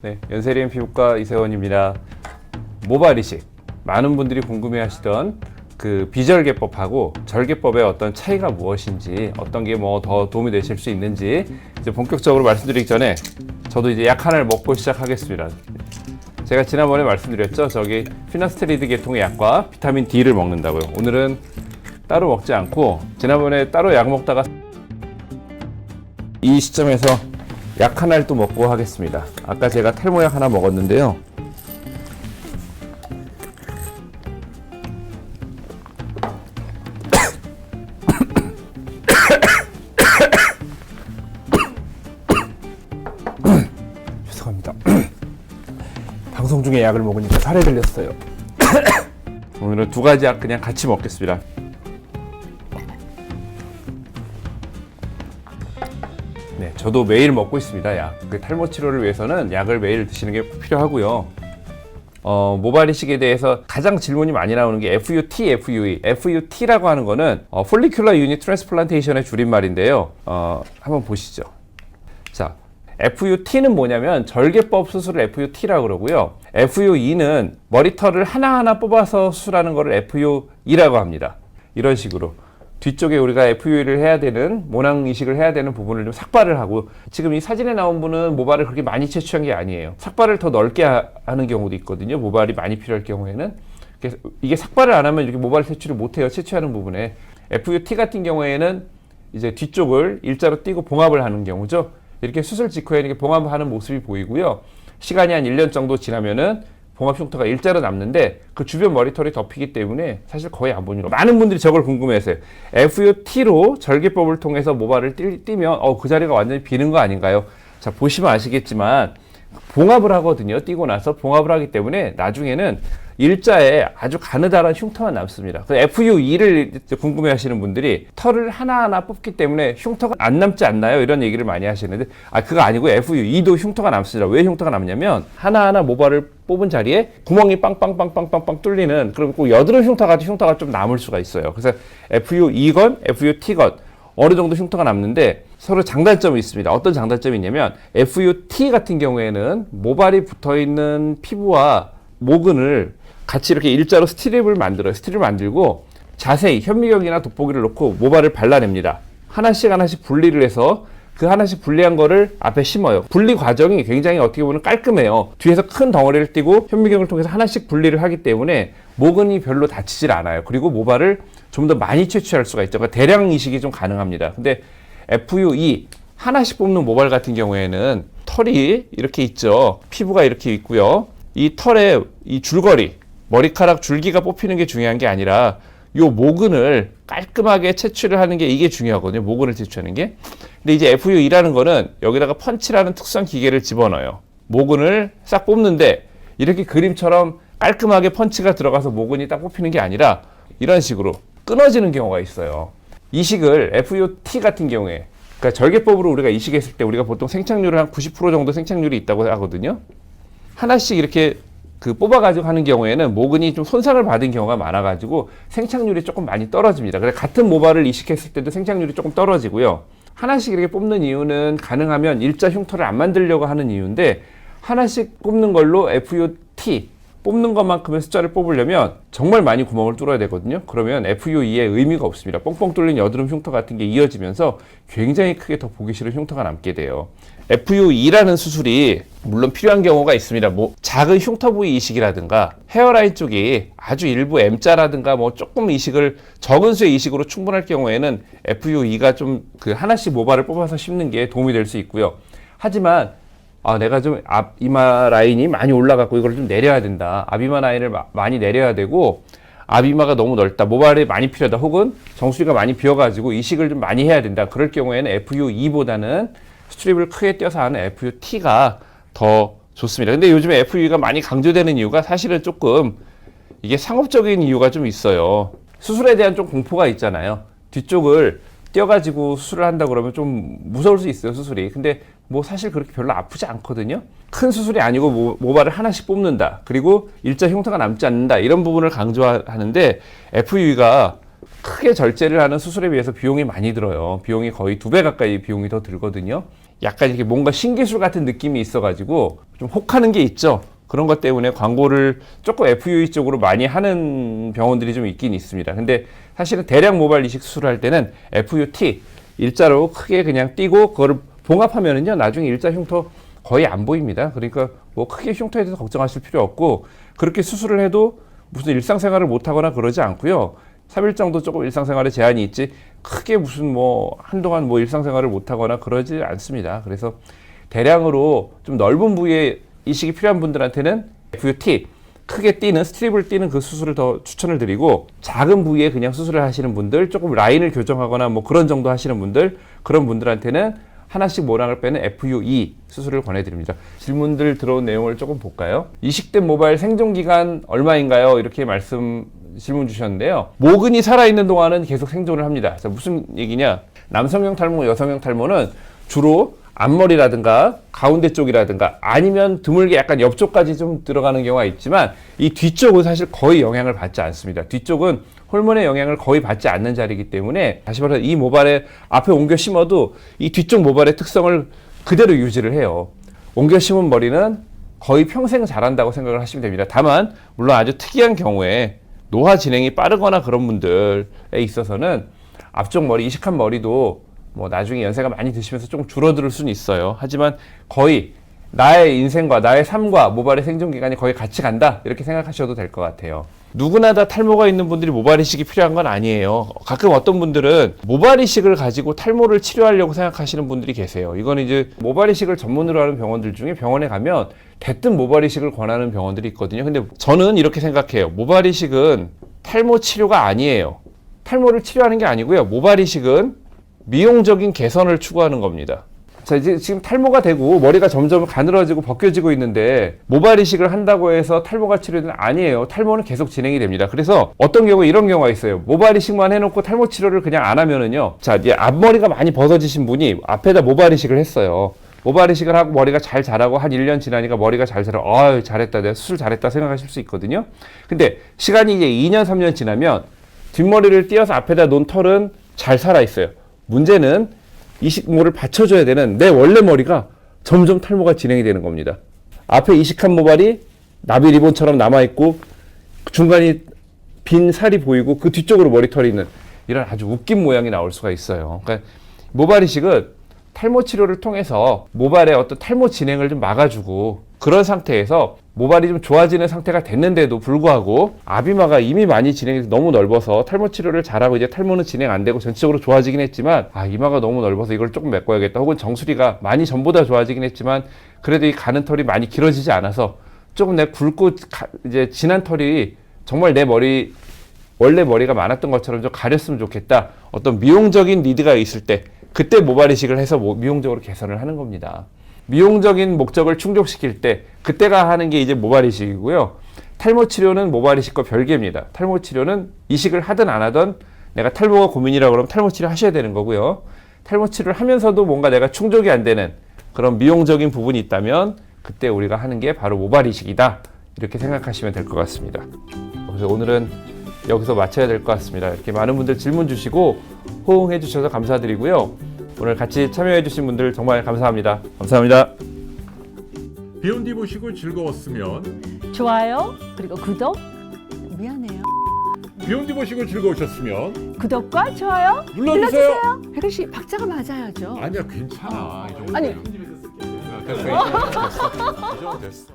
네, 연세리엔 피부과 이세원입니다. 모발 이식 많은 분들이 궁금해 하시던 그 비절개법하고 절개법의 어떤 차이가 무엇인지 어떤 게 뭐 더 도움이 되실 수 있는지 이제 본격적으로 말씀드리기 전에 저도 이제 약 하나를 먹고 시작하겠습니다. 제가 지난번에 말씀드렸죠. 저기 피나스트리드 계통의 약과 비타민 D를 먹는다고요. 오늘은 따로 먹지 않고 지난번에 따로 약 먹다가 이 시점에서 약 하나를 또 먹고 하겠습니다. 아까 제가 탈모약 하나 먹었는데요. 죄송합니다. 방송 중에 약을 먹으니까 살에 들렸어요. 오늘은 두 가지 약 그냥 같이 먹겠습니다. 네, 저도 매일 먹고 있습니다. 약. 그 탈모 치료를 위해서는 약을 매일 드시는 게 필요하고요. 어, 모발 이식에 대해서 가장 질문이 많이 나오는 게 FUT, FUE. FUT라고 하는 거는 어, Follicular Unit Transplantation의 줄임말인데요. 어, 한번 보시죠. 자, FUT는 뭐냐면 절개법 수술을 FUT라고 그러고요. FUE는 머리털을 하나하나 뽑아서 수술하는 거를 FUE라고 합니다. 이런 식으로. 뒤쪽에 우리가 FUE를 해야 되는 모낭 이식을 해야 되는 부분을 좀 삭발을 하고 지금 이 사진에 나온 분은 모발을 그렇게 많이 채취한 게 아니에요. 삭발을 더 넓게 하- 하는 경우도 있거든요. 모발이 많이 필요할 경우에는 이게 삭발을 안 하면 이렇게 모발 채취를 못 해요. 채취하는 부분에 FUT 같은 경우에는 이제 뒤쪽을 일자로 띄고 봉합을 하는 경우죠. 이렇게 수술 직후에 이렇게 봉합하는 모습이 보이고요. 시간이 한 1년 정도 지나면은 봉합 흉터가 일자로 남는데 그 주변 머리털이 덮이기 때문에 사실 거의 안 보이는 거. 많은 분들이 저걸 궁금해하세요. FUT로 절개법을 통해서 모발을 띄, 띄면 어, 그 자리가 완전히 비는 거 아닌가요? 자 보시면 아시겠지만 봉합을 하거든요. 띄고 나서 봉합을 하기 때문에 나중에는 일자에 아주 가느다란 흉터가 남습니다. 그 FUE를 궁금해 하시는 분들이 털을 하나하나 뽑기 때문에 흉터가 안 남지 않나요? 이런 얘기를 많이 하시는데 아 그거 아니고 FUE도 흉터가 남습니다. 왜 흉터가 남냐면 하나하나 모발을 뽑은 자리에 구멍이 빵빵빵빵빵빵 뚫리는 그럼 꼭 여드름 흉터 같은 흉터가 좀 남을 수가 있어요. 그래서 FUE건 FUT건 어느 정도 흉터가 남는데 서로 장단점이 있습니다. 어떤 장단점이 있냐면 FUT 같은 경우에는 모발이 붙어 있는 피부와 모근을 같이 이렇게 일자로 스트립을 만들어요. 스트립을 만들고 자세히 현미경이나 돋보기를 놓고 모발을 발라냅니다. 하나씩 하나씩 분리를 해서 그 하나씩 분리한 거를 앞에 심어요. 분리 과정이 굉장히 어떻게 보면 깔끔해요. 뒤에서 큰 덩어리를 띄고 현미경을 통해서 하나씩 분리를 하기 때문에 모근이 별로 다치질 않아요. 그리고 모발을 좀 더 많이 채취할 수가 있죠. 그러니까 대량 이식이 좀 가능합니다. 근데 FUE 하나씩 뽑는 모발 같은 경우에는 털이 이렇게 있죠. 피부가 이렇게 있고요. 이 털에 이 줄거리, 머리카락 줄기가 뽑히는 게 중요한 게 아니라 요 모근을 깔끔하게 채취를 하는 게 이게 중요하거든요. 모근을 채취하는 게. 근데 이제 FUE라는 거는 여기다가 펀치라는 특수한 기계를 집어넣어요. 모근을 싹 뽑는데 이렇게 그림처럼 깔끔하게 펀치가 들어가서 모근이 딱 뽑히는 게 아니라 이런 식으로 끊어지는 경우가 있어요. 이식을 FUT 같은 경우에 그러니까 절개법으로 우리가 이식했을 때 우리가 보통 생착률을 한 90% 정도 생착률이 있다고 하거든요. 하나씩 이렇게 그 뽑아가지고 하는 경우에는 모근이 좀 손상을 받은 경우가 많아가지고 생착률이 조금 많이 떨어집니다. 그래서 같은 모발을 이식했을 때도 생착률이 조금 떨어지고요. 하나씩 이렇게 뽑는 이유는 가능하면 일자 흉터를 안 만들려고 하는 이유인데 하나씩 뽑는 걸로 FUT 뽑는 것만큼의 숫자를 뽑으려면 정말 많이 구멍을 뚫어야 되거든요. 그러면 FUE의 의미가 없습니다. 뻥뻥 뚫린 여드름 흉터 같은 게 이어지면서 굉장히 크게 더 보기 싫은 흉터가 남게 돼요. FUE라는 수술이 물론 필요한 경우가 있습니다. 뭐 작은 흉터 부위 이식이라든가 헤어라인 쪽이 아주 일부 M자라든가 뭐 조금 이식을 적은 수의 이식으로 충분할 경우에는 FUE가 좀 그 하나씩 모발을 뽑아서 심는 게 도움이 될 수 있고요. 하지만 아, 내가 좀 앞 이마 라인이 많이 올라갔고 이걸 좀 내려야 된다. 앞이마 라인을 마- 많이 내려야 되고 앞이마가 너무 넓다. 모발이 많이 필요하다. 혹은 정수리가 많이 비어가지고 이식을 좀 많이 해야 된다. 그럴 경우에는 FUE보다는 스트립을 크게 떼서 하는 FUT가 더 좋습니다. 근데 요즘에 FUE가 많이 강조되는 이유가 사실은 조금 이게 상업적인 이유가 좀 있어요. 수술에 대한 좀 공포가 있잖아요. 뒤쪽을 떼어가지고 수술을 한다 그러면 좀 무서울 수 있어요, 수술이. 근데 뭐 사실 그렇게 별로 아프지 않거든요. 큰 수술이 아니고 모, 모발을 하나씩 뽑는다. 그리고 일자 흉터가 남지 않는다. 이런 부분을 강조하는데 FUE가 크게 절제를 하는 수술에 비해서 비용이 많이 들어요. 비용이 거의 두 배 가까이 비용이 더 들거든요. 약간 이렇게 뭔가 신기술 같은 느낌이 있어가지고 좀 혹하는 게 있죠. 그런 것 때문에 광고를 조금 FUE 쪽으로 많이 하는 병원들이 좀 있긴 있습니다. 근데 사실은 대량 모발 이식 수술을 할 때는 FUT 일자로 크게 그냥 띄고 그거를 봉합하면은요 나중에 일자 흉터 거의 안 보입니다. 그러니까 뭐 크게 흉터에 대해서 걱정하실 필요 없고 그렇게 수술을 해도 무슨 일상생활을 못하거나 그러지 않고요. 3일 정도 조금 일상생활에 제한이 있지 크게 무슨 뭐 한동안 뭐 일상생활을 못하거나 그러지 않습니다. 그래서 대량으로 좀 넓은 부위에 이식이 필요한 분들한테는 FUT 크게 띄는 스트립을 띄는 그 수술을 더 추천을 드리고 작은 부위에 그냥 수술을 하시는 분들 조금 라인을 교정하거나 뭐 그런 정도 하시는 분들 그런 분들한테는 하나씩 모낭을 빼는 FUE 수술을 권해드립니다. 질문들 들어온 내용을 조금 볼까요? 이식된 모발 생존 기간 얼마인가요? 이렇게 말씀 질문 주셨는데요. 모근이 살아있는 동안은 계속 생존을 합니다. 자, 무슨 얘기냐? 남성형 탈모, 여성형 탈모는 주로 앞머리라든가 가운데 쪽이라든가 아니면 드물게 약간 옆쪽까지 좀 들어가는 경우가 있지만 이 뒤쪽은 사실 거의 영향을 받지 않습니다. 뒤쪽은 호르몬의 영향을 거의 받지 않는 자리이기 때문에 다시 말해서 이 모발에 앞에 옮겨 심어도 이 뒤쪽 모발의 특성을 그대로 유지를 해요. 옮겨 심은 머리는 거의 평생 자란다고 생각을 하시면 됩니다. 다만 물론 아주 특이한 경우에 노화 진행이 빠르거나 그런 분들에 있어서는 앞쪽 머리 이식한 머리도 뭐 나중에 연세가 많이 드시면서 좀 줄어들 수는 있어요. 하지만 거의 나의 인생과 나의 삶과 모발의 생존 기간이 거의 같이 간다 이렇게 생각하셔도 될 것 같아요. 누구나 다 탈모가 있는 분들이 모발 이식이 필요한 건 아니에요. 가끔 어떤 분들은 모발 이식을 가지고 탈모를 치료하려고 생각하시는 분들이 계세요. 이건 이제 모발 이식을 전문으로 하는 병원들 중에 병원에 가면 대뜸 모발 이식을 권하는 병원들이 있거든요. 근데 저는 이렇게 생각해요. 모발 이식은 탈모 치료가 아니에요. 탈모를 치료하는 게 아니고요. 모발 이식은 미용적인 개선을 추구하는 겁니다. 자, 이제 지금 탈모가 되고 머리가 점점 가늘어지고 벗겨지고 있는데 모발 이식을 한다고 해서 탈모가 치료는 아니에요. 탈모는 계속 진행이 됩니다. 그래서 어떤 경우에 이런 경우가 있어요. 모발 이식만 해놓고 탈모 치료를 그냥 안 하면은요. 자, 이제 앞머리가 많이 벗어지신 분이 앞에다 모발 이식을 했어요. 모발 이식을 하고 머리가 잘 자라고 한 1년 지나니까 머리가 잘 자라. 아유, 잘했다. 내가 수술 잘했다 생각하실 수 있거든요. 근데 시간이 이제 2년, 3년 지나면 뒷머리를 띄어서 앞에다 놓은 털은 잘 살아 있어요. 문제는 이식모를 받쳐줘야 되는 내 원래 머리가 점점 탈모가 진행이 되는 겁니다. 앞에 이식한 모발이 나비 리본처럼 남아있고 중간이 빈 살이 보이고 그 뒤쪽으로 머리털이 있는 이런 아주 웃긴 모양이 나올 수가 있어요. 그러니까 모발 이식은 탈모 치료를 통해서 모발의 어떤 탈모 진행을 좀 막아주고 그런 상태에서 모발이 좀 좋아지는 상태가 됐는데도 불구하고 아비마가 이미 많이 진행이 너무 넓어서 탈모 치료를 잘하고 이제 탈모는 진행 안 되고 전체적으로 좋아지긴 했지만 아 이마가 너무 넓어서 이걸 조금 메꿔야겠다 혹은 정수리가 많이 전보다 좋아지긴 했지만 그래도 이 가는 털이 많이 길어지지 않아서 조금 내 굵고 가- 이제 진한 털이 정말 내 머리 원래 머리가 많았던 것처럼 좀 가렸으면 좋겠다. 어떤 미용적인 니드가 있을 때 그때 모발 이식을 해서 모- 미용적으로 개선을 하는 겁니다. 미용적인 목적을 충족시킬 때 그때가 하는 게 이제 모발 이식이고요. 탈모 치료는 모발 이식과 별개입니다. 탈모 치료는 이식을 하든 안 하든 내가 탈모가 고민이라고 그러면 탈모 치료 하셔야 되는 거고요. 탈모 치료를 하면서도 뭔가 내가 충족이 안 되는 그런 미용적인 부분이 있다면 그때 우리가 하는 게 바로 모발 이식이다. 이렇게 생각하시면 될 것 같습니다. 그래서 오늘은 여기서 마쳐야 될 것 같습니다. 이렇게 많은 분들 질문 주시고 호응해 주셔서 감사드리고요. 오늘 같이 참여해 주신 분들 정말 감사합니다. 감사합니다. 비욘디 보시고 즐거웠으면 좋아요 그리고 구독 미안해요 비욘디 보시고 즐거우셨으면 구독과 좋아요 눌러주세요. 혜근 씨 박자가 맞아야죠 아니야 괜찮아. 이 정도 아니. 쓸게. 됐어. 됐어. 이 정도 됐어.